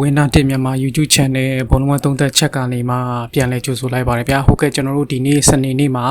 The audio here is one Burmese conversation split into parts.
ဝင်းနာတင်မြန်မာ YouTube channel ဘုံလုံးဝသုံးသက်ချက်ကနေမှပြန်လဲကြိုဆိုလိုက်ပါတယ်ဗျာဟုတ်ကဲ့ကျွန်တော်တို့ဒီနေ့စနေနေ့မှာ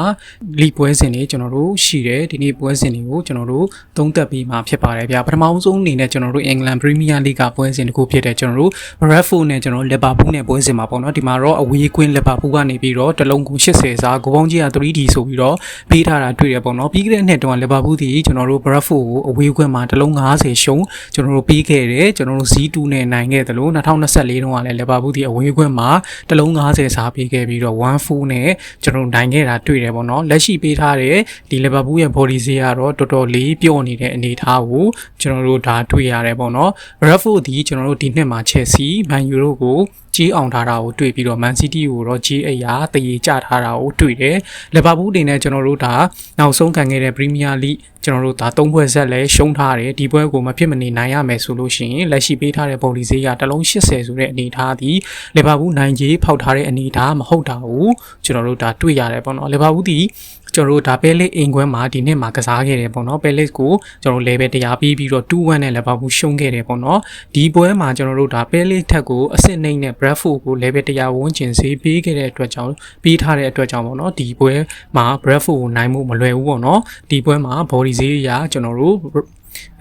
လီပွဲစဉ်တွေကျွန်တော်တို့ရှိတယ်ဒီနေ့ပွဲစဉ်တွေကိုကျွန်တော်တို့သုံးသက်ပြီးမှဖြစ်ပါတယ်ဗျာပထမဆုံးအနေနဲ့ကျွန်တော်တို့ England Premier League ကပွဲစဉ်တစ်ခုဖြစ်တဲ့ကျွန်တော်တို့ Bradford နဲ့ကျွန်တော်တို့ Liverpool နဲ့ပွဲစဉ်မှာပေါ့နော်ဒီမှာတော့အဝေးကွင်း Liverpool ကနေပြီးတော့တလုံးကို80စားကိုပေါင်းကြီးက 3D ဆိုပြီးတော့ပေးထားတာတွေ့ရပေါ့နော်ပြီးခဲ့တဲ့နှစ်တုန်းက Liverpool ဒီကျွန်တော်တို့ Bradford ကိုအဝေးကွင်းမှာတလုံး90ရှုံးကျွန်တော်တို့ပြီးခဲ့တယ်ကျွန်တော်တို့ Z2 နဲ့နိုင်ခဲ့တယ်လို့2024တုန်းကလည်း Liverpool ဒီအဝေးကွင်းမှာတလုံး90စားပေးခဲ့ပြီးတော့1-4နဲ့ကျွန်တော်တို့နိုင်ခဲ့တာတွေ့တယ်ပေါ့နော်လက်ရှိပေးထားတဲ့ဒီ Liverpool ရဲ့ body ဈေးကတော့တော်တော်လေးပြော့နေတဲ့အနေအထားကိုကျွန်တော်တို့ဒါတွေ့ရတယ်ပေါ့နော် Bradford ဒီကျွန်တော်တို့ဒီနှစ်မှာ Chelsea Man U တို့ကိုကြီးအောင်ထားတာကိုတွေ့ပြီးတော့ Man City ကိုတော့ကြီးအရာတရေကျထားတာကိုတွေ့တယ်။ Liverpool အနေနဲ့ကျွန်တော်တို့ဒါနောက်ဆုံးခံခဲ့တဲ့ Premier League ကျွန်တော်တို့ဒါသုံးပွဲဆက်လဲရှုံးထားတယ်ဒီပွဲကိုမဖြစ်မနေနိုင်ရမယ်ဆိုလို့ရှိရင်လက်ရှိပေးထားတဲ့ပုံလီဈေးကတစ်လုံး80ဆိုတဲ့အနေအထားဒီလီဗာပူးနိုင်ကြီးဖောက်ထားတဲ့အနေအထားမဟုတ်တာကိုကျွန်တော်တို့ဒါတွေ့ရတယ်ပေါ့နော်လီဗာပူးဒီကျွန်တော်တို့ဒါပဲလစ်အိမ်ခွဲမှာဒီနှစ်မှာကစားခဲ့တယ်ပေါ့နော်ပဲလစ်ကိုကျွန်တော် level 100ပြီးပြီးတော့2-1နဲ့လီဗာပူးရှုံးခဲ့တယ်ပေါ့နော်ဒီပွဲမှာကျွန်တော်တို့ဒါပဲလစ်ထက်ကိုအဆင့်နှိမ့်နဲ့ Bradford ကို level 100ဝန်းကျင်ဈေးပေးခဲ့တဲ့အတွက်ကြောင့်ပြီးထားတဲ့အတွက်ကြောင့်ပေါ့နော်ဒီပွဲမှာ Bradford ကိုနိုင်မှုမလွယ်ဘူးပေါ့နော်ဒီပွဲမှာ body ဈေးအရကျွန်တော်တို့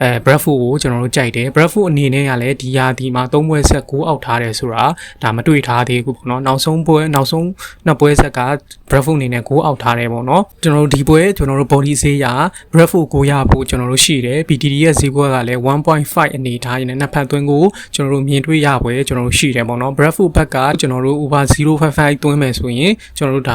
အဲ Bradford ကိုကျွန်တော်တို့ကြိုက်တယ် Bradford အနေနဲ့ကလည်းဒီယာဒီမှာ၃ပွဲဆက်9အောက်ထားတယ်ဆိုတာဒါမတွေ့ထားသေးဘူးပေါ့နော်နောက်ဆုံးပွဲနောက်ဆုံးနှစ်ပွဲဆက်က Bradford အနေနဲ့9အောက်ထားတယ်ပေါ့နော်ကျွန်တော်တို့ဒီပွဲကျွန်တော်တို့ body ဈေးရ Bradford ကိုရဖို့ကျွန်တော်တို့ရှိတယ် BTD ရဲ့ဈေးကွက်ကလည်း1.5အနေထားရင်းနဲ့နှစ်ဖက်သွင်းကိုကျွန်တော်တို့မြင်တွေ့ရပွဲကျွန်တော်တို့ရှိတယ်ပေါ့နော် Bradford ဘက်ကကျွန်တော်တို့ over 055သွင်းမယ်ဆိုရင်ကျွန်တော်တို့ဒါ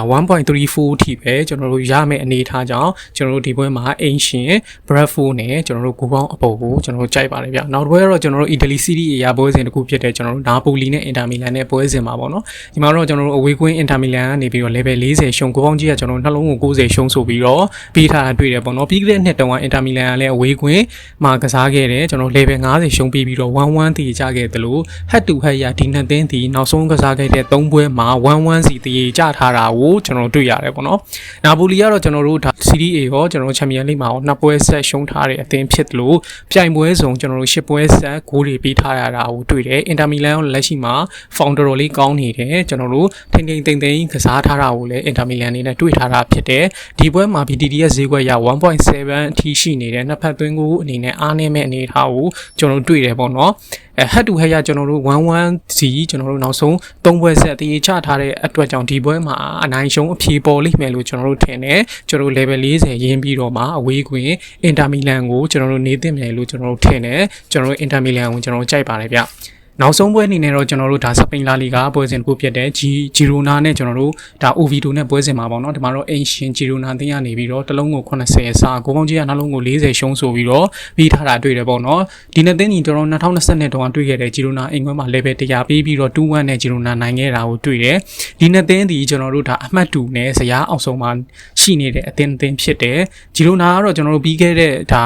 1.34ထိပဲကျွန်တော်တို့ရမယ့်အနေထားကြောင့်ကျွန်တော်တို့ဒီပွဲမှာ Ancient Bradford နဲ့ကျွန်တော်တို့ကိုပေါင်းအပေါ်ကိုကျွန်တော်တို့ကြိုက်ပါတယ်ဗျနောက်တစ်ပွဲကတော့ကျွန်တော်တို့ Italy Serie A ရာပွဲစဉ်တစ်ခုဖြစ်တဲ့ကျွန်တော်တို့ Napoli နဲ့ Inter Milan နဲ့ပွဲစဉ်မှာပေါ့နော်ဒီမှာတော့ကျွန်တော်တို့အဝေးကွင်း Inter Milan ကနေပြီးတော့ level 40ရှုံကိုပေါင်းကြီးကကျွန်တော်တို့နှလုံးကို90ရှုံဆိုပြီးတော့ပြီးထားတာတွေ့တယ်ပေါ့နော်ပြီးခဲ့တဲ့နှစ်တုန်းက Inter Milan ကလည်းအဝေးကွင်းမှာကစားခဲ့တယ်ကျွန်တော် level 50ရှုံပြီးပြီးတော့1-1တည်ကြခဲ့တယ်လို့ head to head ရဒီနှစ်သင်းဒီနောက်ဆုံးကစားခဲ့တဲ့3ပွဲမှာ1-1စီတည်ကြထားတာကိုကျွန်တော်တွေ့ရတယ်ပေါ့နော်နာပိုလီကတော့ကျွန်တော်တို့ဒါ Serie A ရောကျွန်တော်တို့ Champions League မှာရောနှစ်ပွဲဆက်ရှုံးထားတဲ့အသင်းဖြစ်တယ်လို့ပြိုင်ပွဲစုံကျွန်တော်တို့ရှစ်ပွဲဆက်ဂိုးတွေပေးထားရတာကိုတွေ့တယ်အင်တာမီလန်ကလက်ရှိမှာ founder လေးကောင်းနေတယ်ကျွန်တော်တို့ထိန်ထိန်တိမ်တိမ်ကစားထားတာကိုလည်းအင်တာမီလန်အနေနဲ့တွေ့ထားတာဖြစ်တယ်ဒီပွဲမှာ BTD ရဲ့ဈေးကွက်ရ1.7အထိရှိနေတယ်နှစ်ဖက်သွင်းကိုအနေနဲ့အားနည်းမဲ့အနေအထားကိုကျွန်တော်တို့တွေ့တယ်ပေါ့နော်အဲ head to head ရကျွန်တော်တို့1-1စီကျွန်တော်တို့နောက်ဆုံး၃ပွဲဆက်တည်ချထားတဲ့အတွက်ကြောင့်ဒီပွဲမှာအနိုင်ရှုံးအဖြေပေါ်လိမ့်မယ်လို့ကျွန်တော်တို့ထင်တယ်ကျွန်တော်တို့ level 40ရင်းပြီးတော့မှအဝေးကွင်းအင်တာမီလန်ကိုကျွန်တော်တို့နေသင့်မယ်လို့ကျွန်တော်တို့ထင်တယ်ကျွန်တော်တို့အင်တာမီလန်ကိုကျွန်တော်တို့ကြိုက်ပါတယ်ဗျ နောက်ဆုံးပွဲအနေနဲ့တော့ကျွန်တော်တို့ဒါစပိန်လာလီဂါပွဲစဉ်တစ်ခုဖြစ်တဲ့ဂျီဂျီရိုနာနဲ့ကျွန်တော်တို့ဒါ OV2 နဲ့ပွဲစဉ်မှာပေါ့နော်ဒီမှာတော့အင်ရှင်ဂျီရိုနာတင်းရနေပြီးတော့တစ်လုံးကို80အစားကိုပေါင်းကြီးကနှလုံးကို40ရှုံးဆိုပြီးတော့ပြီးထားတာတွေ့တယ်ပေါ့နော်ဒီနှစ်တင်းကြီးကျွန်တော်2020တုန်းကတွေ့ခဲ့တဲ့ဂျီရိုနာအိမ်ခွဲမှာ level 100ပေးပြီးတော့2-1နဲ့ဂျီရိုနာနိုင်ခဲ့တာကိုတွေ့တယ်ဒီနှစ်တင်းဒီကျွန်တော်တို့ဒါအမှတ်2နဲ့ဇယားအောင်ဆုံးမှာရှိနေတဲ့အသင်းအသင်းဖြစ်တယ်ဂျီရိုနာကတော့ကျွန်တော်တို့ပြီးခဲ့တဲ့ဒါ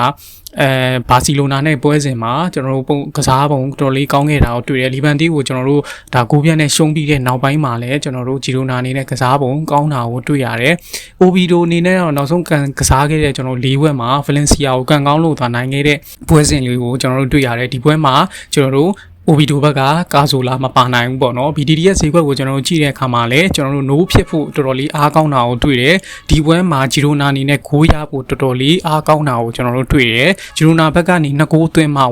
အဲဘာစီလိုနာနဲ့ပွဲစဉ်မှာကျွန်တော်တို့ပုံကစားပုံတော်တော်လေးကောင်းခဲ့တာကိုတွေ့တယ်လီဗန်တီကိုကျွန်တော်တို့ဒါကိုပြတ်နဲ့ရှုံးပြီးတဲ့နောက်ပိုင်းမှာလည်းကျွန်တော်တို့ဂျီရိုနာအနေနဲ့ကစားပုံကောင်းတာကိုတွေ့ရတယ်။အိုဗီဒိုအနေနဲ့တော့နောက်ဆုံးကန်ကစားခဲ့တဲ့ကျွန်တော်၄ဘွဲ့မှာဗလင်စီယာကိုကန်ကောင်းလို့သာနိုင်ခဲ့တဲ့ပွဲစဉ်လေးကိုကျွန်တော်တို့တွေ့ရတယ်ဒီပွဲမှာကျွန်တော်တို့ OB2 ဘက်ကကာဆိုလာမပါနိုင်ဘူးပေါ့နော် BDD ရဲ့ဈေးကွက်ကိုကျွန်တော်တို့ကြည့်တဲ့အခါမှာလည်းကျွန်တော်တို့ no ဖြစ်ဖို့တော်တော်လေးအားကောင်းတာကိုတွေ့တယ်ဒီပွဲမှာဂျီရိုနာအနေနဲ့ဂိုးရဖို့တော်တော်လေးအားကောင်းတာကိုကျွန်တော်တို့တွေ့တယ်ဂျီရိုနာဘက်ကနေ2ဂိုးသွင်းမှ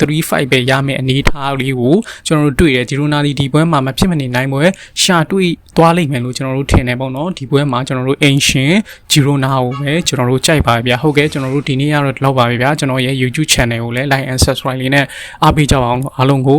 1.35ပဲရမယ့်အနေအထားလေးကိုကျွန်တော်တို့တွေ့တယ်ဂျီရိုနာဒီဒီပွဲမှာမဖြစ်မနေနိုင်ပွဲရှာတွေ့သွားလိမ့်မယ်လို့ကျွန်တော်တို့ထင်တယ်ပေါ့နော်ဒီပွဲမှာကျွန်တော်တို့ ancient ဂျီရိုနာကိုပဲကျွန်တော်တို့ကြိုက်ပါဗျာဟုတ်ကဲ့ကျွန်တော်တို့ဒီနေ့ကတော့ဒီလောက်ပါပဲဗျာကျွန်တော်ရဲ့ YouTube channel ကိုလည်း like and subscribe လေးနဲ့အားပေးကြပါအောင်အားလုံးကို